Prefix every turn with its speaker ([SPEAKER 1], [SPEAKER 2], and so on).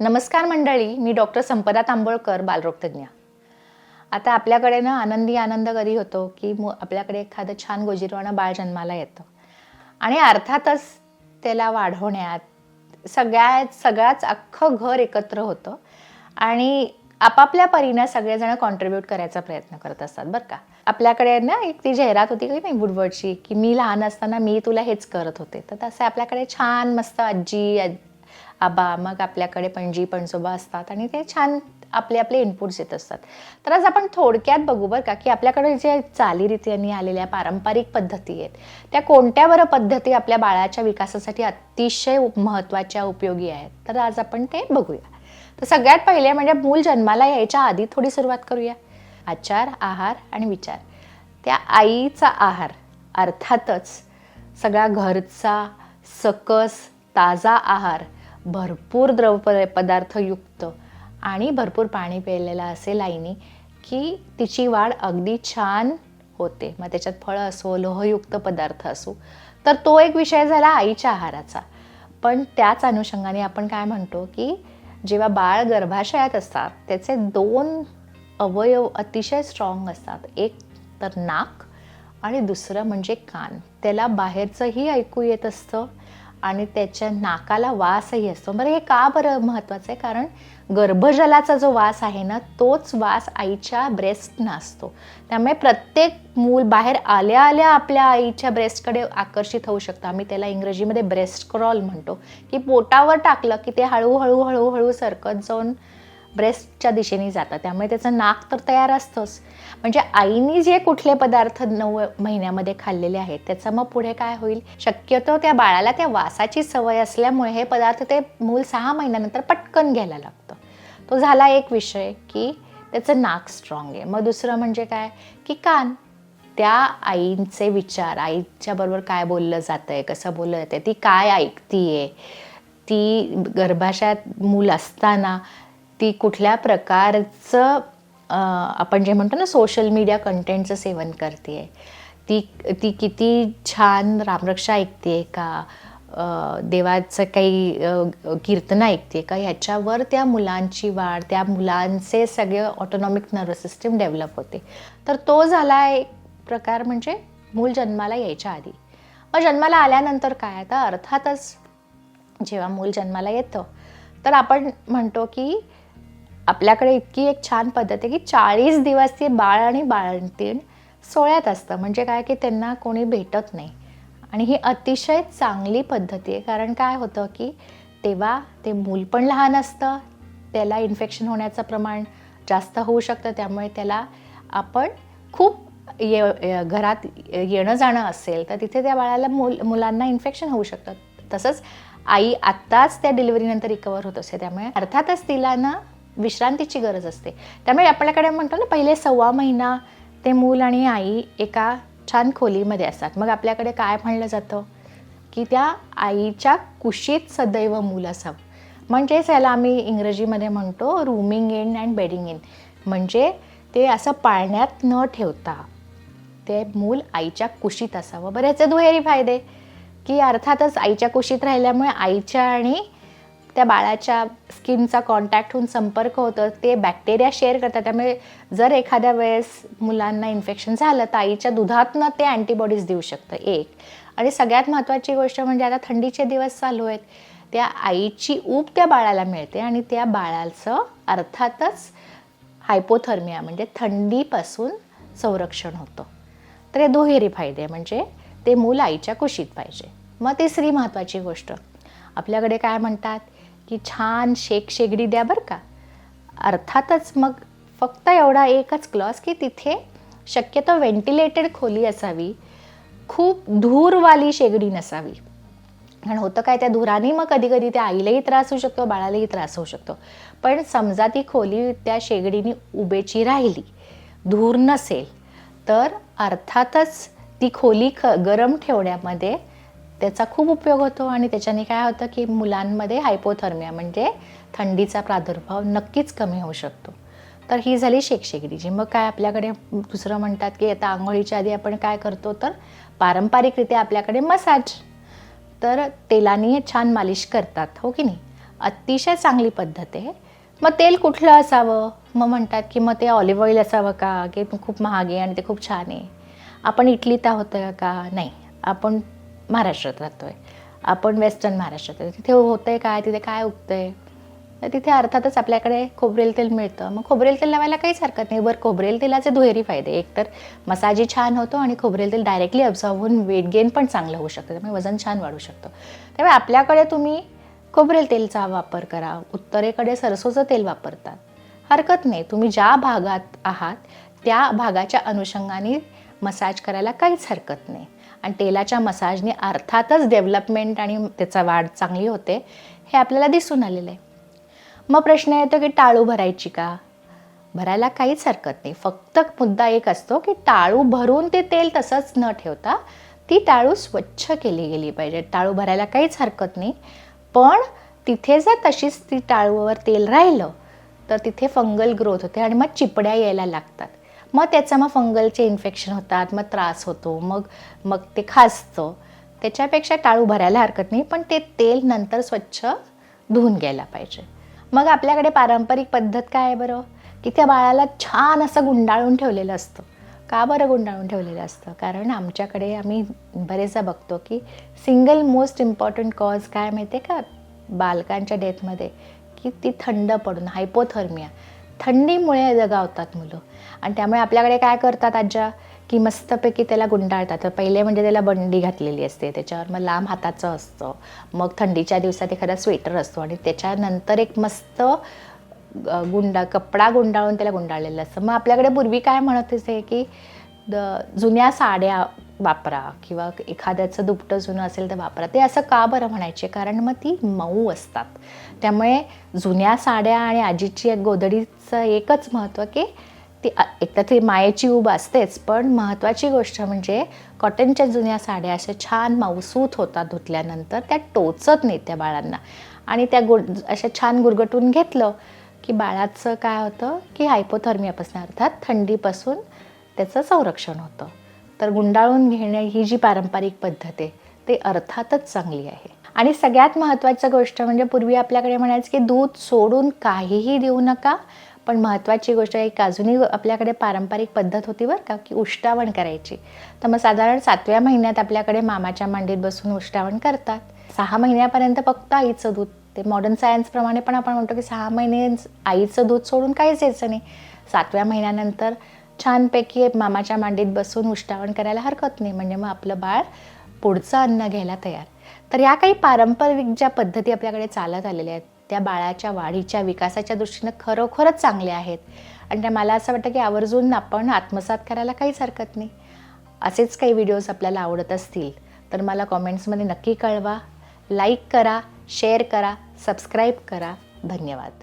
[SPEAKER 1] नमस्कार मंडळी मी डॉक्टर संपदा तांबोळकर बालरोगतज्ञ. आता आपल्याकडे ना आनंदी आनंद कधी होतो की मु आपल्याकडे एखादं छान गोजिरवाणं बाळ जन्माला येतं. आणि अर्थातच त्याला वाढवण्यात सगळ्यात सगळ्याच अख्खं घर एकत्र होतं आणि आपापल्या परीनं सगळेजण कॉन्ट्रीब्यूट करायचा प्रयत्न करत असतात बरं का. आपल्याकडे ना एक ती जाहिरात होती की नाही वुडवर्डची की मी लहान असताना मी तुला हेच करत होते. तर तसं आपल्याकडे छान मस्त आजी आज- आबा मग आपल्याकडे पणजी पणसोबा असतात आणि ते छान आपले आपले इनपुट्स येत असतात. तर आज आपण थोडक्यात बघू बरं का की आपल्याकडे जे चालीरीतीने आलेल्या पारंपरिक पद्धती आहेत त्या कोणत्या बरं पद्धती आपल्या बाळाच्या विकासासाठी अतिशय महत्त्वाच्या उपयोगी आहेत? तर आज आपण ते बघूया. तर सगळ्यात पहिले म्हणजे मूल जन्माला यायच्या आधी थोडी सुरुवात करूया. आचार आहार आणि विचार. त्या आईचा आहार अर्थातच सगळा घरचा सकस ताजा आहार भरपूर द्रव पदार्थयुक्त आणि भरपूर पाणी प्यायलेलं असेल आईने की तिची वाढ अगदी छान होते. मग त्याच्यात फळं असो लोहयुक्त पदार्थ असो. तर तो एक विषय झाला आईच्या आहाराचा. पण त्याच अनुषंगाने आपण काय म्हणतो की जेव्हा बाळ गर्भाशयात असतात त्याचे दोन अवयव अतिशय स्ट्रॉंग असतात. एक तर नाक आणि दुसरं म्हणजे कान. त्याला बाहेरचंही ऐकू येत असतं. आणि त्याच्या नाकाला वासही असतो. बरं हे का बरं महत्त्वाचं आहे? कारण गर्भजलाचा जो वास आहे ना तोच वास आईच्या ब्रेस्टना असतो. त्यामुळे प्रत्येक मूल बाहेर आल्या आल्या आपल्या आईच्या ब्रेस्टकडे आकर्षित होऊ शकतं. आम्ही त्याला इंग्रजीमध्ये ब्रेस्ट क्रॉल म्हणतो. की पोटावर टाकलं की ते हळूहळू हळूहळू सरकत जाऊन ब्रेस्टच्या दिशेने जातं. त्यामुळे त्याचं नाक तर तयार असतंच. म्हणजे आईनी जे कुठले पदार्थ नऊ महिन्यामध्ये खाल्लेले आहेत त्याचं मग पुढे काय होईल? शक्यतो त्या बाळाला त्या वासाची सवय असल्यामुळे हे पदार्थ ते मूल सहा महिन्यानंतर पटकन घ्यायला लागतं. तो झाला एक विषय की त्याचं नाक स्ट्रॉंग आहे. मग दुसरं म्हणजे काय? की कान. त्या आईंचे विचार आईच्या बरोबर काय बोललं जातंय कसं बोललं जातंय ती काय ऐकतीये? ती गर्भाशयात मूल असताना ती कुठल्या प्रकारचं आपण जे म्हणतो ना सोशल मीडिया कंटेंटचं सेवन करते ती ती किती छान रामरक्षा ऐकते का? देवाचं काही कीर्तन ऐकते का? ह्याच्यावर त्या मुलांची वाढ त्या मुलांचे सगळे ऑटोनॉमिक नर्वस सिस्टीम डेव्हलप होते. तर तो झाला एक प्रकार म्हणजे मूल जन्माला यायच्या आधी. मग जन्माला आल्यानंतर काय? आता अर्थातच जेव्हा मूल जन्माला येतं तर आपण म्हणतो की आपल्याकडे इतकी एक छान पद्धत आहे की चाळीस दिवस ते बाळ आणि बाळंतीण सोळ्यात असतं. म्हणजे काय की त्यांना कोणी भेटत नाही. आणि ही अतिशय चांगली पद्धती आहे. कारण काय होतं की तेव्हा ते मूल पण लहान असतं. त्याला इन्फेक्शन होण्याचं प्रमाण जास्त होऊ शकतं. त्यामुळे त्याला आपण खूप ये घरात येणं जाणं असेल तर तिथे त्या बाळाला मुल मुलांना इन्फेक्शन होऊ शकतं. तसंच आई आत्ताच त्या डिलिव्हरीनंतर रिकवर होत असते. त्यामुळे अर्थातच तिला ना विश्रांतीची गरज असते. त्यामुळे आपल्याकडे म्हणतो ना पहिले सव्वा महिना ते मूल आणि आई एका छान खोलीमध्ये असतात. मग आपल्याकडे काय म्हणलं जातं? की त्या आईच्या कुशीत सदैव मूल असावं. म्हणजेच याला आम्ही इंग्रजीमध्ये म्हणतो rooming in and bedding in म्हणजे ते असं पाळण्यात न ठेवता ते मूल आईच्या कुशीत असावं. बऱ्याच दुहेरी फायदे. की अर्थातच आईच्या कुशीत राहिल्यामुळे आईच्या आणि त्या बाळाच्या स्किनचा कॉन्टॅक्ट होऊन संपर्क होतं ते बॅक्टेरिया शेअर करतात. त्यामुळे जर एखाद्या वेळेस मुलांना इन्फेक्शन झालं तर आईच्या दुधातनं ते अँटीबॉडीज देऊ शकतं एक. आणि सगळ्यात महत्त्वाची गोष्ट म्हणजे आता थंडीचे दिवस चालू आहेत. त्या आईची ऊब त्या बाळाला मिळते आणि त्या बाळाचं अर्थातच हायपोथर्मिया म्हणजे थंडीपासून संरक्षण होतं. तर हे दुहेरी फायदे म्हणजे ते मूल आईच्या कुशीत पाहिजे. मग तिसरी महत्त्वाची गोष्ट. आपल्याकडे काय म्हणतात? की छान शेक शेगडी द्या बरं का. अर्थातच मग फक्त एवढा एकच क्लॉस की तिथे शक्यतो व्हेंटिलेटेड खोली असावी. खूप धूरवाली शेगडी नसावी. कारण होतं काय त्या धुराने मग कधी कधी त्या आईलाही त्रास होऊ शकतो बाळालाही त्रास होऊ शकतो. पण समजा ती खोली त्या शेगडीने उभेची राहिली धूर नसेल तर अर्थातच ती खोली ख गरम ठेवण्यामध्ये त्याचा खूप उपयोग होतो आणि त्याच्याने काय होतं की मुलांमध्ये हायपोथर्मिया म्हणजे थंडीचा प्रादुर्भाव नक्कीच कमी होऊ शकतो. तर ही झाली शेकशेगडीची मग काय आपल्याकडे दुसरं म्हणतात की आता आंघोळीच्या आधी आपण काय करतो तर पारंपरिकरित्या आपल्याकडे मसाज. तर तेलाने छान मालिश करतात हो की नाही? अतिशय चांगली पद्धत आहे. मग तेल कुठलं असावं? मग म्हणतात की मग ते ऑलिव्ह ऑइल असावं का? की खूप महाग आहे आणि ते खूप छान आहे. आपण इटलीत आहोत का? नाही. आपण महाराष्ट्रात राहतो आहे आपण वेस्टर्न महाराष्ट्रात आहे. तिथे होतं आहे काय? तिथे काय उगतं आहे तर तिथे अर्थातच आपल्याकडे खोबरेल तेल मिळतं. मग खोबरेल तेल लावायला काहीच हरकत नाही. बरं खोबरेल तेलाचे दुहेरी फायदे. एक तर छान होतो आणि खोबरेल तेल डायरेक्टली अब्झॉर्व होऊन वेट गेन पण चांगलं होऊ शकतं. त्यामुळे वजन छान वाढू शकतं. त्यामुळे आपल्याकडे तुम्ही खोबरेल तेलचा वापर करा. उत्तरेकडे सरसोचं तेल वापरतात. हरकत नाही. तुम्ही ज्या भागात आहात त्या भागाच्या अनुषंगाने मसाज करायला काहीच हरकत नाही. आणि तेलाच्या मसाजने अर्थातच डेव्हलपमेंट आणि त्याचा वाढ चांगली होते हे आपल्याला दिसून आलेलं आहे. मग प्रश्न येतो की टाळू भरायची का? भरायला काहीच हरकत नाही. फक्त मुद्दा एक असतो की टाळू भरून ते तेल तसंच न ठेवता ती टाळू स्वच्छ केली गेली पाहिजे. टाळू भरायला काहीच हरकत नाही. पण तिथे जर तशीच ती टाळूवर तेल राहिलं तर तिथे फंगल ग्रोथ होते आणि मग चिपड्या यायला लागतात. मग त्याचं मग फंगलचे इन्फेक्शन होतात मग त्रास होतो मग मग ते खासतं त्याच्यापेक्षा टाळू भरायला हरकत नाही पण ते तेल नंतर स्वच्छ धुवून घ्यायला पाहिजे. मग आपल्याकडे पारंपरिक पद्धत काय आहे बरं? की त्या बाळाला छान असं गुंडाळून ठेवलेलं असतं. का बरं गुंडाळून ठेवलेलं असतं? कारण आमच्याकडे आम्ही बरेचदा बघतो की सिंगल मोस्ट इम्पॉर्टंट कॉज काय माहिती आहे का? बालकांच्या डेथमध्ये की ती थंड पडून हायपोथर्मिया थंडीमुळे दगावतात मुलं. आणि त्यामुळे आपल्याकडे काय करतात आज्या? की मस्तपैकी त्याला गुंडाळतात. तर पहिले म्हणजे त्याला बंडी घातलेली असते. त्याच्यावर मग लांब हाताचं असतं. मग थंडीच्या दिवसात एखादा स्वेटर असतो. आणि त्याच्यानंतर एक मस्त गुंडा कपडा गुंडाळून त्याला गुंडाळलेलं असतं. मग आपल्याकडे पूर्वी काय म्हणत असे की द- जुन्या साड्या वापरा किंवा एखाद्याचं दुपटं जुनं असेल तर वापरा. ते असं का बरं म्हणायचे? कारण मग ती मऊ असतात. त्यामुळे जुन्या साड्या आणि आजीची एक गोधडीचं एकच महत्त्व की ती एक तर ती मायेची उब असतेच पण महत्त्वाची गोष्ट म्हणजे कॉटनच्या जुन्या साड्या अशा छान मऊसूत होतात धुतल्यानंतर. त्या टोचत नाहीत त्या बाळांना. आणि त्या गुड अशा छान गुरगटून घेतलं की बाळाचं काय होतं की हायपोथर्मियापासून अर्थात थंडीपासून त्याचं संरक्षण होतं. तर गुंडाळून घेणे ही जी पारंपरिक पद्धत आहे ते अर्थातच चांगली आहे. आणि सगळ्यात महत्त्वाचं गोष्ट म्हणजे पूर्वी आपल्याकडे म्हणायचं की दूध सोडून काहीही देऊ नका पण महत्त्वाची गोष्ट एक अजूनही आपल्याकडे पारंपरिक पद्धत होती बरं का की उष्टावण करायची. तर मग साधारण सातव्या महिन्यात आपल्याकडे मामाच्या मांडीत बसून उष्टावण करतात. सहा महिन्यापर्यंत फक्त आईचं दूध ते मॉडर्न सायन्सप्रमाणे पण आपण म्हणतो की सहा महिने आईचं दूध सोडून काहीच यायचं नाही. सातव्या महिन्यानंतर छानपैकी मामाच्या मांडीत बसून उष्टावण करायला हरकत नाही. म्हणजे मग आपलं बाळ पुढचं अन्न घ्यायला तयार. तर या काही पारंपरिक ज्या पद्धती आपल्याकडे चालत आलेल्या आहेत त्या बाळाच्या वाढीच्या विकासाच्या दृष्टीनं खरोखरच चांगल्या आहेत. आणि त्या मला असं वाटतं की आवर्जून आपण आत्मसात करायला काहीच हरकत नाही. असेच काही व्हिडिओज आपल्याला आवडत असतील तर मला कॉमेंट्समध्ये नक्की कळवा. लाईक करा शेअर करा सबस्क्राईब करा. धन्यवाद.